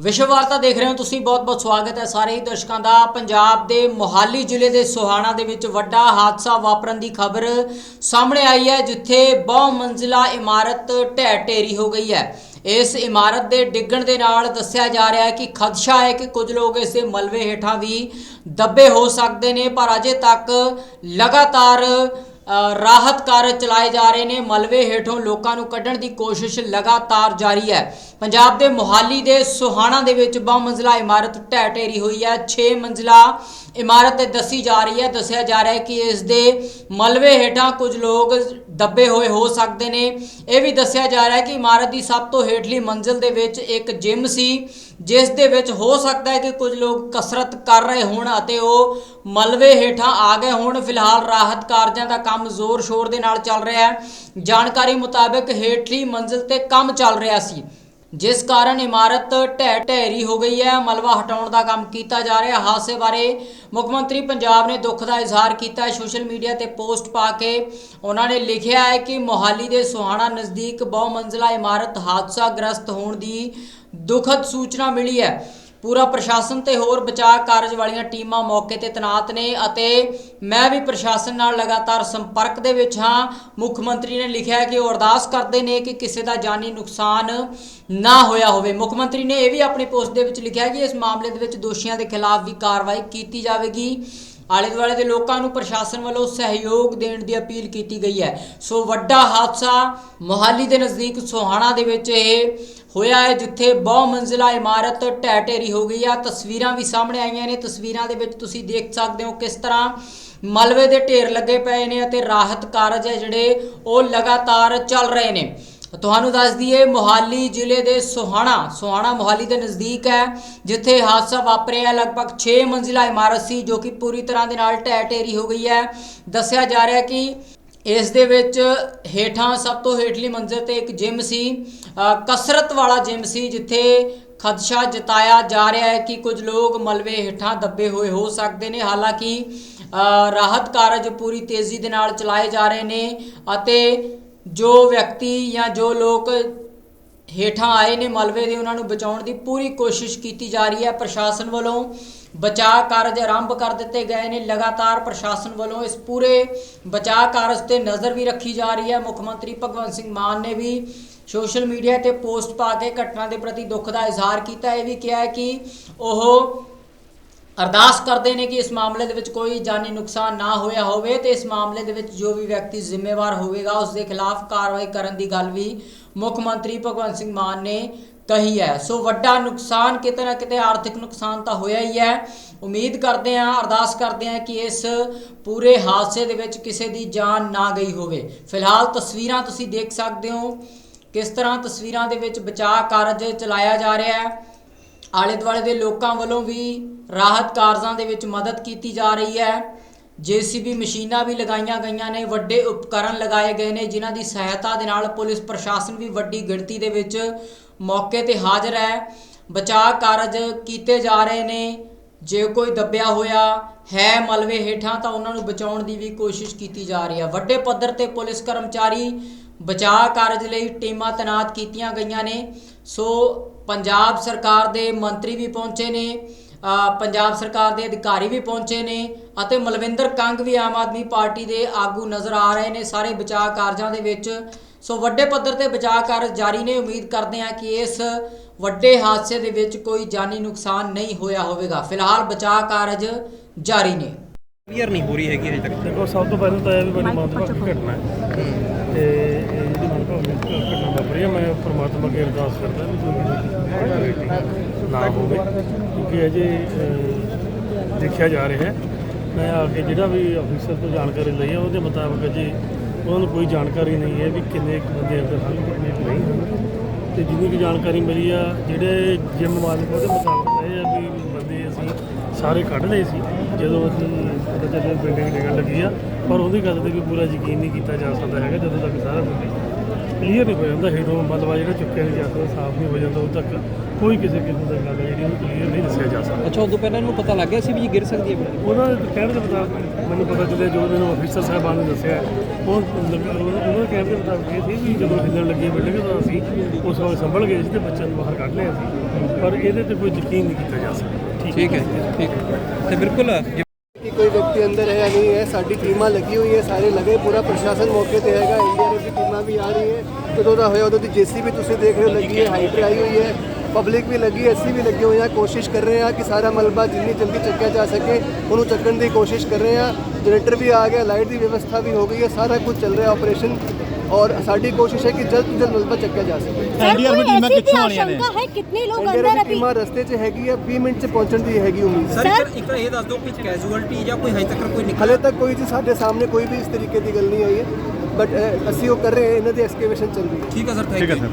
ਵਿਸ਼ਵ ਵਾਰਤਾ ਦੇਖ ਰਹੇ ਹੋ ਤੁਸੀਂ ਬਹੁਤ-ਬਹੁਤ ਸਵਾਗਤ ਹੈ ਸਾਰੇ ਹੀ ਦਰਸ਼ਕਾਂ ਦਾ। ਪੰਜਾਬ ਦੇ ਮੋਹਾਲੀ ਜ਼ਿਲ੍ਹੇ ਦੇ ਸੋਹਾਣਾ ਦੇ ਵਿੱਚ ਵੱਡਾ ਹਾਦਸਾ ਵਾਪਰਨ ਦੀ ਖਬਰ ਸਾਹਮਣੇ ਆਈ ਹੈ, ਜਿੱਥੇ ਬਹੁ ਮੰਜ਼ਿਲਾ ਇਮਾਰਤ ਢਹਿ ਢੇਰੀ ਹੋ ਗਈ ਹੈ। ਇਸ ਇਮਾਰਤ ਦੇ ਡਿੱਗਣ ਦੇ ਨਾਲ ਦੱਸਿਆ ਜਾ ਰਿਹਾ ਹੈ ਕਿ ਖਦਸ਼ਾ ਹੈ ਕਿ ਕੁਝ ਲੋਕ ਇਸ ਦੇ ਮਲਵੇ ਹੇਠਾਂ ਵੀ ਦੱਬੇ ਹੋ ਸਕਦੇ ਨੇ, ਪਰ ਅਜੇ ਤੱਕ ਲਗਾਤਾਰ ਰਾਹਤ ਕਾਰਜ ਚਲਾਏ ਜਾ ਰਹੇ ਨੇ। ਮਲਬੇ ਹੇਠੋਂ ਲੋਕਾਂ ਨੂੰ ਕੱਢਣ ਦੀ ਕੋਸ਼ਿਸ਼ ਲਗਾਤਾਰ ਜਾਰੀ ਹੈ। ਪੰਜਾਬ ਦੇ ਮੋਹਾਲੀ ਦੇ ਸੁਹਾਣਾ ਦੇ ਵਿੱਚ ਬਹੁ ਮੰਜ਼ਲਾ ਇਮਾਰਤ ਢਹਿ ਢੇਰੀ ਹੋਈ ਹੈ। 6 ਮੰਜ਼ਲਾ ਇਮਾਰਤ ਦੱਸੀ ਜਾ ਰਹੀ ਹੈ। ਦੱਸਿਆ ਜਾ ਰਿਹਾ ਹੈ ਕਿ ਇਸ ਦੇ ਮਲਬੇ ਹੇਠਾਂ ਕੁਝ ਲੋਕ ਦੱਬੇ ਹੋਏ ਹੋ ਸਕਦੇ ਨੇ। ਇਹ ਵੀ ਦੱਸਿਆ ਜਾ ਰਿਹਾ ਹੈ ਕਿ ਇਮਾਰਤ ਦੀ ਸਭ ਤੋਂ ਹੇਠਲੀ ਮੰਜ਼ਿਲ ਦੇ ਵਿੱਚ ਇੱਕ ਜਿਮ ਸੀ, ਜਿਸ ਦੇ ਵਿੱਚ ਹੋ ਸਕਦਾ ਹੈ ਕਿ ਕੁਝ ਲੋਕ ਕਸਰਤ ਕਰ ਰਹੇ ਹੋਣ ਅਤੇ ਉਹ ਮਲਵੇ ਹੇਠਾਂ ਆ ਗਏ ਹੋਣ। ਫਿਲਹਾਲ ਰਾਹਤ ਕਾਰਜਾਂ ਦਾ ਕੰਮ ਜ਼ੋਰ ਸ਼ੋਰ ਦੇ ਨਾਲ ਚੱਲ ਰਿਹਾ ਹੈ। ਜਾਣਕਾਰੀ ਮੁਤਾਬਕ ਹੇਠਲੀ ਮੰਜ਼ਿਲ ਤੇ ਕੰਮ ਚੱਲ ਰਿਹਾ ਸੀ। ਜਿਸ ਕਾਰਨ ਇਮਾਰਤ ਢਹਿ ਢੇਰੀ ਹੋ ਗਈ ਹੈ, ਮਲਬਾ ਹਟਾਉਣ ਦਾ ਕੰਮ ਕੀਤਾ ਜਾ ਰਿਹਾ। ਹਾਦਸੇ ਬਾਰੇ ਮੁੱਖ ਮੰਤਰੀ ਪੰਜਾਬ ਨੇ ਦੁੱਖ ਦਾ ਇਜ਼ਹਾਰ ਕੀਤਾ ਹੈ। ਸੋਸ਼ਲ ਮੀਡੀਆ ਤੇ ਪੋਸਟ ਪਾ ਕੇ ਉਹਨਾਂ ਨੇ ਲਿਖਿਆ ਹੈ ਕਿ ਮੋਹਾਲੀ ਦੇ ਸੁਹਾਣਾ ਨਜ਼ਦੀਕ ਬਹੁ ਮੰਜ਼ਲਾ ਇਮਾਰਤ ਹਾਦਸਾ ਗ੍ਰਸਤ ਹੋਣ ਦੀ ਦੁਖਦ ਸੂਚਨਾ ਮਿਲੀ ਹੈ। ਪੂਰਾ ਪ੍ਰਸ਼ਾਸਨ ਤੇ ਹੋਰ ਬਚਾਅ ਕਾਰਜ ਵਾਲੀਆਂ ਟੀਮਾਂ ਮੌਕੇ ਤੇ ਤੈਨਾਤ ਨੇ ਅਤੇ ਮੈਂ ਵੀ ਪ੍ਰਸ਼ਾਸਨ ਨਾਲ ਲਗਾਤਾਰ ਸੰਪਰਕ ਦੇ ਵਿੱਚ ਹਾਂ। ਮੁੱਖ ਮੰਤਰੀ ਨੇ ਲਿਖਿਆ ਹੈ ਕਿ ਉਹ ਅਰਦਾਸ ਕਰਦੇ ਨੇ ਕਿ ਕਿਸੇ ਦਾ ਜਾਨੀ ਨੁਕਸਾਨ ਨਾ ਹੋਇਆ ਹੋਵੇ। ਮੁੱਖ ਮੰਤਰੀ ਨੇ ਇਹ ਵੀ ਆਪਣੀ ਪੋਸਟ ਦੇ ਵਿੱਚ ਲਿਖਿਆ ਕਿ ਇਸ ਮਾਮਲੇ ਦੇ ਵਿੱਚ ਦੋਸ਼ੀਆਂ ਦੇ ਖਿਲਾਫ ਵੀ ਕਾਰਵਾਈ ਕੀਤੀ ਜਾਵੇਗੀ। ਆਲੇ ਦੁਆਲੇ ਦੇ ਲੋਕਾਂ ਨੂੰ ਪ੍ਰਸ਼ਾਸਨ ਵੱਲੋਂ ਸਹਿਯੋਗ ਦੇਣ ਦੀ ਅਪੀਲ ਕੀਤੀ ਗਈ ਹੈ। ਸੋ ਵੱਡਾ ਹਾਦਸਾ ਮੋਹਾਲੀ ਦੇ ਨਜ਼ਦੀਕ ਸੋਹਾਣਾ ਦੇ ਵਿੱਚ ਇਹ ਹੋਇਆ ਹੈ ਜਿੱਥੇ ਬਹੁ ਮੰਜ਼ਿਲਾ ਇਮਾਰਤ ਢਹਿ ਢੇਰੀ ਹੋ ਗਈ ਆ। ਤਸਵੀਰਾਂ ਵੀ ਸਾਹਮਣੇ ਆਈਆਂ ਨੇ। ਤਸਵੀਰਾਂ ਦੇ ਵਿੱਚ ਤੁਸੀਂ ਦੇਖ ਸਕਦੇ ਹੋ ਕਿਸ ਤਰ੍ਹਾਂ ਮਲਬੇ ਦੇ ਢੇਰ ਲੱਗੇ ਪਏ ਨੇ ਅਤੇ ਰਾਹਤ ਕਾਰਜ ਹੈ ਜਿਹੜੇ ਉਹ ਲਗਾਤਾਰ ਚੱਲ ਰਹੇ ਨੇ। ਤੁਹਾਨੂੰ ਦੱਸ ਦਈਏ, ਮੋਹਾਲੀ ਜ਼ਿਲ੍ਹੇ ਦੇ ਸੋਹਾਣਾ ਸੋਹਾਣਾ ਮੋਹਾਲੀ ਦੇ ਨਜ਼ਦੀਕ ਹੈ, ਜਿੱਥੇ ਹਾਦਸਾ ਵਾਪਰਿਆ। ਲਗਭਗ 6 ਮੰਜ਼ਿਲਾ ਇਮਾਰਤ ਸੀ ਜੋ ਕਿ ਪੂਰੀ ਤਰ੍ਹਾਂ ਦੇ ਨਾਲ ਢਹਿ ਢੇਰੀ ਹੋ ਗਈ ਹੈ। ਦੱਸਿਆ ਜਾ ਰਿਹਾ ਕਿ ਇਸ ਦੇ ਵਿੱਚ ਹੇਠਾਂ ਸਭ ਤੋਂ ਹੇਠਲੀ ਮੰਜ਼ਿਲ ਤੇ ਇੱਕ ਜਿਮ ਸੀ ਕਸਰਤ ਵਾਲਾ ਜਿਮ ਸੀ, ਜਿੱਥੇ ਖਦਸ਼ਾ ਜਤਾਇਆ ਜਾ ਰਿਹਾ ਹੈ ਕਿ ਕੁਝ ਲੋਕ ਮਲਵੇ ਹੇਠਾਂ ਦੱਬੇ ਹੋਏ ਹੋ ਸਕਦੇ ਨੇ। ਹਾਲਾਂਕਿ ਰਾਹਤ ਕਾਰਜ ਪੂਰੀ ਤੇਜ਼ੀ ਦੇ ਨਾਲ ਚਲਾਏ ਜਾ ਰਹੇ ਨੇ ਅਤੇ ਜੋ ਵਿਅਕਤੀ ਜਾਂ ਜੋ ਲੋਕ ਹੇਠਾਂ ਆਏ ਨੇ ਮਲਬੇ ਦੇ ਉਹਨਾਂ ਨੂੰ ਬਚਾਉਣ ਦੀ ਪੂਰੀ ਕੋਸ਼ਿਸ਼ ਕੀਤੀ ਜਾ ਰਹੀ ਹੈ। ਪ੍ਰਸ਼ਾਸਨ ਵੱਲੋਂ ਬਚਾਅ ਕਾਰਜ ਆਰੰਭ ਕਰ ਦਿੱਤੇ ਗਏ ਨੇ। ਲਗਾਤਾਰ ਪ੍ਰਸ਼ਾਸਨ ਵੱਲੋਂ ਇਸ ਪੂਰੇ ਬਚਾਅ ਕਾਰਜ ਤੇ ਨਜ਼ਰ ਵੀ ਰੱਖੀ ਜਾ ਰਹੀ ਹੈ। ਮੁੱਖ ਮੰਤਰੀ ਭਗਵੰਤ ਸਿੰਘ ਮਾਨ ਨੇ ਵੀ ਸੋਸ਼ਲ ਮੀਡੀਆ ਤੇ ਪੋਸਟ ਪਾ ਕੇ ਘਟਨਾ ਦੇ ਪ੍ਰਤੀ ਦੁੱਖ ਦਾ ਇਜ਼ਹਾਰ ਕੀਤਾ। ਇਹ ਵੀ ਕਿਹਾ ਹੈ ਕਿ ਉਹ ਅਰਦਾਸ ਕਰਦੇ ਨੇ ਕਿ ਇਸ ਮਾਮਲੇ ਦੇ ਵਿੱਚ ਕੋਈ ਜਾਨੀ ਨੁਕਸਾਨ ਨਾ ਹੋਇਆ ਹੋਵੇ ਤੇ ਇਸ ਮਾਮਲੇ ਦੇ ਵਿੱਚ ਜੋ ਵੀ ਵਿਅਕਤੀ ਜ਼ਿੰਮੇਵਾਰ ਹੋਵੇਗਾ, ਉਸ ਦੇ ਖਿਲਾਫ ਕਾਰਵਾਈ ਕਰਨ ਦੀ ਗੱਲ ਵੀ ਮੁੱਖ ਮੰਤਰੀ ਭਗਵੰਤ ਸਿੰਘ ਮਾਨ ਨੇ ਕਹੀ ਹੈ। ਸੋ ਵੱਡਾ ਨੁਕਸਾਨ ਕਿਤੇ ਨਾ ਕਿਤੇ ਆਰਥਿਕ ਨੁਕਸਾਨ ਤਾਂ ਹੋਇਆ ਹੀ ਹੈ। ਉਮੀਦ ਕਰਦੇ ਹਾਂ, ਅਰਦਾਸ ਕਰਦੇ ਹਾਂ ਕਿ ਇਸ ਪੂਰੇ ਹਾਦਸੇ ਦੇ ਵਿੱਚ ਕਿਸੇ ਦੀ ਜਾਨ ਨਾ ਗਈ ਹੋਵੇ। ਫਿਲਹਾਲ ਤਸਵੀਰਾਂ ਤੁਸੀਂ ਦੇਖ ਸਕਦੇ ਹੋ ਕਿਸ ਤਰ੍ਹਾਂ ਤਸਵੀਰਾਂ ਦੇ ਵਿੱਚ ਬਚਾਅ ਕਾਰਜ ਚਲਾਇਆ ਜਾ ਰਿਹਾ ਹੈ। ਆਲੇ ਦੁਆਲੇ ਦੇ ਲੋਕਾਂ ਵੱਲੋਂ ਵੀ ਰਾਹਤ ਕਾਰਜਾਂ ਦੇ ਵਿੱਚ ਮਦਦ ਕੀਤੀ ਜਾ ਰਹੀ ਹੈ। ਜੀਸੀਬੀ ਮਸ਼ੀਨਾਂ ਵੀ ਲਗਾਈਆਂ ਗਈਆਂ ਨੇ, ਵੱਡੇ ਉਪਕਰਨ ਲਗਾਏ ਗਏ ਨੇ, ਜਿਨ੍ਹਾਂ ਦੀ ਸਹਾਇਤਾ ਦੇ ਨਾਲ ਪੁਲਿਸ ਪ੍ਰਸ਼ਾਸਨ ਵੀ ਵੱਡੀ ਗਿਣਤੀ ਦੇ ਵਿੱਚ ਮੌਕੇ ਤੇ ਹਾਜ਼ਰ ਹੈ। ਬਚਾਅ ਕਾਰਜ ਕੀਤੇ ਜਾ ਰਹੇ ਨੇ। ਜੇ ਕੋਈ ਦੱਬਿਆ ਹੋਇਆ ਹੈ ਮਲਵੇ ਹੇਠਾਂ, ਤਾਂ ਉਹਨਾਂ ਨੂੰ ਬਚਾਉਣ ਦੀ ਵੀ ਕੋਸ਼ਿਸ਼ ਕੀਤੀ ਜਾ ਰਹੀ ਹੈ। ਵੱਡੇ ਪੱਧਰ ਤੇ ਪੁਲਿਸ ਕਰਮਚਾਰੀ ਬਚਾਅ ਕਾਰਜ ਲਈ ਟੀਮਾਂ ਤੈਨਾਤ ਕੀਤੀਆਂ ਗਈਆਂ ਨੇ। ਸੋ ਪੰਜਾਬ ਸਰਕਾਰ ਦੇ ਮੰਤਰੀ ਵੀ ਪਹੁੰਚੇ ਨੇ। ਪੰਜਾਬ ਸਰਕਾਰ ਦੇ ਅਧਿਕਾਰੀ ਵੀ ਪਹੁੰਚੇ ਨੇ ਅਤੇ ਮਲਵਿੰਦਰ ਕੰਗ ਵੀ ਆਮ ਆਦਮੀ ਪਾਰਟੀ ਦੇ ਆਗੂ ਨਜ਼ਰ ਆ ਰਹੇ ਨੇ। ਸਾਰੇ ਬਚਾਅ ਕਾਰਜਾਂ ਦੇ ਵਿੱਚ ਸੋ ਵੱਡੇ ਪੱਧਰ ਤੇ ਬਚਾਅ ਕਾਰਜ ਜਾਰੀ ਨੇ। ਉਮੀਦ ਕਰਦੇ ਹਾਂ ਕਿ ਇਸ ਵੱਡੇ ਹਾਦਸੇ ਦੇ ਵਿੱਚ ਕੋਈ ਜਾਨੀ ਨੁਕਸਾਨ ਨਹੀਂ ਹੋਇਆ ਹੋਵੇਗਾ। ਫਿਲਹਾਲ ਬਚਾਅ ਕਾਰਜ ਜਾਰੀ ਨੇ। ਕਲੀਅਰ ਨਹੀਂ ਹੋ ਰਹੀ ਹੈਗੀ ਅਜੇ ਤੱਕ। ਦੇਖੋ ਸਭ ਤੋਂ ਪਹਿਲਾਂ ਤਾਂ ਇਹ ਵੀ ਬੜੀ ਮੰਦਭਾਗੀ ਘਟਨਾ ਹੈ। ਤੇ ਇਹ ਜਿਹੜੀ ਮੰਦਭਾਗੀ ਘਟਨਾ ਵਾਪਰੀ ਹੈ ਮੈਂ ਪ੍ਰਮਾਤਮਾ ਅੱਗੇ ਅਰਦਾਸ ਕਰਦਾ ਵੀ ਕੋਈ ਨਾ ਹੋਵੇ। ਕਿਉਂਕਿ ਅਜੇ ਦੇਖਿਆ ਜਾ ਰਿਹਾ ਹੈ। ਮੈਂ ਆ ਕੇ ਜਿਹੜਾ ਵੀ ਅਫੀਸਰ ਤੋਂ ਜਾਣਕਾਰੀ ਲਈ ਹੈ ਉਹਦੇ ਮੁਤਾਬਕ ਅਜੇ ਉਹਨਾਂ ਨੂੰ ਕੋਈ ਜਾਣਕਾਰੀ ਨਹੀਂ ਹੈ ਵੀ ਕਿੰਨੇ ਕੁ ਬੰਦੇ ਅੰਦਰ ਹਨ ਕਿੰਨੇ ਕੁ ਨਹੀਂ ਹਨ। ਤੇ ਜਿੰਨੀ ਵੀ ਜਾਣਕਾਰੀ ਮਿਲੀ ਆ ਜਿਹੜੇ ਜਿਮ ਮਾਲਕ ਉਹਦੇ ਮੁਤਾਬਕ ਇਹ ਆ ਵੀ ਬੰਦੇ ਅਸੀਂ ਸਾਰੇ ਕੱਢ ਲਏ ਸੀ ਜਦੋਂ ਅਸੀਂ ਪਤਾ ਚੱਲਿਆ ਬਿਲਡਿੰਗ ਡਿੱਗਣ ਲੱਗੀ ਆ ਪਰ ਉਹਦੀ ਗੱਲ ਤੇ ਵੀ ਪੂਰਾ ਯਕੀਨ ਨਹੀਂ ਕੀਤਾ ਜਾ ਸਕਦਾ ਹੈਗਾ ਜਦੋਂ ਤੱਕ ਸਾਰਾ ਬੰਦੇ ਕਲੀਅਰ ਨਹੀਂ ਹੋ ਜਾਂਦਾ ਹੇਠੋਂ ਮਤਲਬ ਜਿਹੜਾ ਚੁੱਕਿਆ ਨਹੀਂ ਜਾ ਸਕਦਾ ਸਾਫ਼ ਨਹੀਂ ਹੋ ਜਾਂਦਾ ਉਦੋਂ ਤੱਕ ਕੋਈ ਕਿਸੇ ਕਿਸਮ ਦੀ ਗੱਲ ਜਿਹੜੀ ਉਹਨੂੰ ਕਲੀਅਰ ਨਹੀਂ ਦੱਸਿਆ ਜਾ ਸਕਦਾ। ਅੱਛਾ ਉਦੋਂ ਪਹਿਲਾਂ ਇਹਨੂੰ ਪਤਾ ਲੱਗ ਗਿਆ ਸੀ ਵੀ ਇਹ ਗਿਰ ਸਕਦੀ ਹੈ ਬਿਲਡਿੰਗ ਉਹਨਾਂ ਦੇ ਕਹਿਣ ਦੇ ਮੁਤਾਬਕ ਮੈਨੂੰ ਪਤਾ ਚੱਲਿਆ ਜੋ ਮੈਨੂੰ ਅਫੀਸਰ ਸਾਹਿਬਾਨ ਨੇ ਦੱਸਿਆ ਉਹ ਉਹਨਾਂ ਉਹਨਾਂ ਦੇ ਕਹਿਣ ਦੇ ਮੁਤਾਬਕ ਇਹ ਸੀ ਵੀ ਜਦੋਂ ਹਿੱਲਣ ਲੱਗੀ ਬਿਲਡਿੰਗ ਤਾਂ ਅਸੀਂ ਉਸ ਵਕਤ ਸੰਭਲ ਗਏ ਸੀ ਤੇ ਬੱਚਿਆਂ ਨੂੰ ਬਾਹਰ ਕੱਢ ਲਿਆ ਸੀ ਪਰ ਇਹਦੇ ਤੇ ਕੋਈ ਯਕੀਨ ਨਹੀਂ ਕੀਤਾ ਜਾ ਸਕਦਾ। ਠੀਕ ਹੈ। ਠੀਕ ਹੈ ਤੇ ਬਿਲਕੁਲ ਕਿ ਕੋਈ ਵਿਅਕਤੀ ਅੰਦਰ ਹੈ ਜਾਂ ਨਹੀਂ ਹੈ ਸਾਡੀ ਟੀਮਾਂ ਲੱਗੀ ਹੋਈ ਹੈ ਸਾਰੇ ਲਗੇ ਪੂਰਾ ਪ੍ਰਸ਼ਾਸਨ ਮੌਕੇ ਤੇ ਹੈਗਾ ਇੰਡੀਆ ਦੀ ਟੀਮਾਂ ਵੀ ਆ ਰਹੀ ਹੈ। ਕਦੋਂ ਦਾ ਹੋਇਆ ਉਦੋਂ ਦੀ ਜੇਸੀਬੀ ਤੁਸੀਂ ਦੇਖ ਰਹੇ ਹੋ ਲੱਗੀ ਹੈ ਹਾਈਡਰ ਆਈ ਹੋਈ ਹੈ ਪਬਲਿਕ ਵੀ ਲੱਗੀ ਅਸੀਂ ਵੀ ਲੱਗੇ ਹੋਏ ਹਾਂ ਕੋਸ਼ਿਸ਼ ਕਰ ਰਹੇ ਹਾਂ ਕਿ ਸਾਰਾ ਮਲਬਾ ਜਿੰਨੀ ਜਲਦੀ ਚੱਕਿਆ ਜਾ ਸਕੇ ਉਹਨੂੰ ਚੱਕਣ ਦੀ ਕੋਸ਼ਿਸ਼ ਕਰ ਰਹੇ ਹਾਂ ਜਨਰੇਟਰ ਵੀ ਆ ਗਿਆ ਲਾਈਟ ਦੀ ਵਿਵਸਥਾ ਵੀ ਹੋ ਗਈ ਹੈ ਸਾਰਾ ਕੁਝ ਚੱਲ ਰਿਹਾ ਆਪਰੇਸ਼ਨ ਔਰ ਸਾਡੀ ਕੋਸ਼ਿਸ਼ ਹੈ ਕਿ ਜਲਦ ਤੋਂ ਜਲਦ ਨਲਬਾ ਚੱਕਿਆ ਜਾ ਸਕੇ। ਐਨਡੀਆਰ ਦੀ ਟੀਮਾਂ ਕਿੱਥੋਂ ਆਣੀਆਂ ਨੇ? ਹੈ? ਕਿੰਨੇ ਲੋਕ ਅੰਦਰ ਅਭੀ ਟੀਮਾਂ ਰਸਤੇ 'ਚ ਹੈਗੀ ਹੈ 20 ਮਿੰਟ 'ਚ ਪਹੁੰਚਣ ਦੀ ਹੈਗੀ ਉਮੀਦ। ਸਰ ਇੱਕ ਇਹ ਦੱਸ ਦਿਓ ਕਿ ਕੈਜੂਅਲਟੀ ਜਾਂ ਕੋਈ ਹਜੇ ਤੱਕ ਕੋਈ ਨਿਕਲ ਹਲੇ ਕੋਈ ਜੀ ਸਾਡੇ ਸਾਹਮਣੇ ਕੋਈ ਵੀ ਇਸ ਤਰੀਕੇ ਦੀ ਗੱਲ ਨਹੀਂ ਆਈ ਹੈ। ਬਟ ਅਸੀਂ ਉਹ ਕਰ ਰਹੇ ਹਾਂ ਇਹਨਾਂ ਦੀ ਐਕਸਕੇਵੇਸ਼ਨ ਚੱਲ ਰਹੀ ਹੈ। ਠੀਕ ਹੈ ਸਰ ਥੈਂਕ ਯੂ